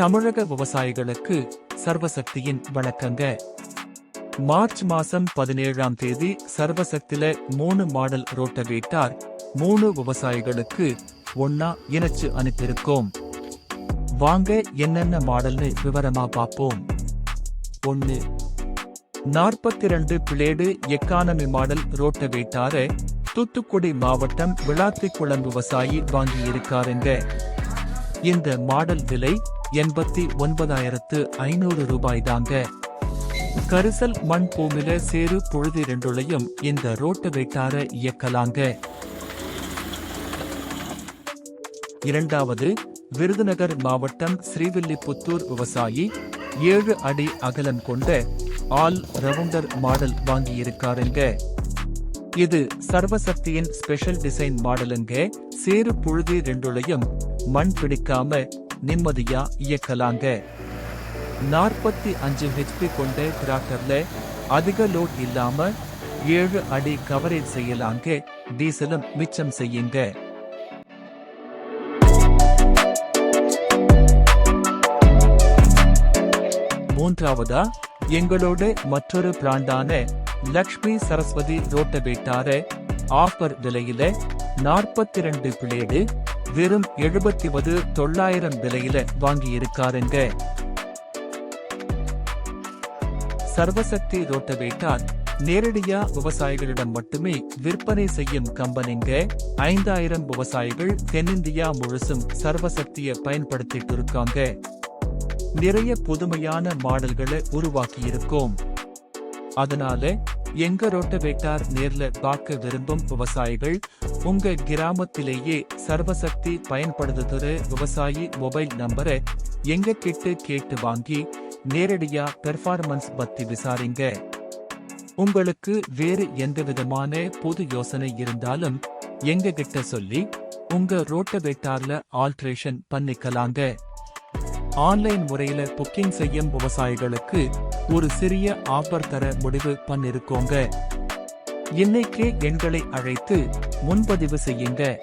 தமிழக விவசாயிகளுக்கு சர்வசக்தியின் வணக்கங்க. மார்ச் மாசம் பதினேழாம் தேதி சர்வசக்தில மூணு மாடல் ரோட்டவேட்டார் மூணு விவசாயிகளுக்கு ஒன்னா இணைச்சு அனுப்பியிருக்கோம். வாங்க என்னென்ன மாடல்னு விவரமா பார்ப்போம் ஒன்னு நாற்பத்தி ரெண்டு பிளேடு எக்கானமி மாடல் ரோட்டவேட்டார தூத்துக்குடி மாவட்டம் விளாத்திக்குளம் விவசாயி வாங்கியிருக்காருங்க. இந்த மாடல் விலை எண்பத்தி ஒன்பதாயிரத்து ஐநூறு ரூபாய் தாங்க. கரிசல் மண் பூமில சேரு பொழுது ரெண்டுலையும் இந்த ரோட்டு வெட்டார இயக்கலாங்க. இரண்டாவது விருதுநகர் மாவட்டம் ஸ்ரீவில்லிபுத்தூர் விவசாயி ஏழு அடி அகலம் கொண்ட ஆல் ரவுண்டர் மாடல் வாங்கியிருக்காருங்க. இது சர்வசக்தியின் ஸ்பெஷல் டிசைன் மாடலுங்க. சேரு புழுதி ரெண்டுளையும் மண் பிடிக்காம நிம்மதியா இயக்கலாங்க. நாற்பத்தி அஞ்சு ஹெச்பி கொண்ட டிராக்டர்ல அதிக லோட் இல்லாம ஏழு அடி கவரேஜ் செய்யலாங்க. டீசலும் மிச்சம் செய்யுங்க. மூன்றாவதா எங்களோட மற்றொரு பிராண்டான லக்ஷ்மி சரஸ்வதி ரோட்டவேட்டார ஆஃபர் விலையில நாற்பத்தி ரெண்டு பிளேடு வெறும் எழுபத்தி ஒது தொள்ளாயிரம் விலையில வாங்கி இருக்காருங்க சர்வசக்தி ரோட்டவேட்டால் நேரடியா விவசாயிகளிடம் மட்டுமே விற்பனை செய்யும் கம்பெனிங்க. ஐந்தாயிரம் விவசாயிகள் தென்னிந்தியா முழுசும் சர்வசக்தியை பயன்படுத்திட்டு இருக்காங்க. நிறைய புதுமையான மாடல்களை உருவாக்கியிருக்கோம். அதனால எங்க ரோட்டவேட்டார் நேர்ல பார்க்க விரும்பும் விவசாயிகள் உங்க கிராமத்திலேயே சர்வசக்தி பயன்படுத்துகிற விவசாயி மொபைல் நம்பரை எங்க கிட்டு கேட்டு வாங்கி நேரடியா பெர்ஃபார்மன்ஸ் பத்தி விசாரிங்க. உங்களுக்கு வேறு எந்த விதமான புது யோசனை இருந்தாலும் எங்க கிட்ட சொல்லி உங்க ரோட்டவேட்டார்ல ஆல்ட்ரேஷன் பண்ணிக்கலாங்க. ஆன்லைன் முறையில புக்கிங் செய்யும் விவசாயிகளுக்கு ஒரு சிறிய ஆஃபர் தர முடிவு பண்ணிருக்கோங்க. இன்னைக்கே எண்களை அழைத்து முன்பதிவு செய்யுங்க.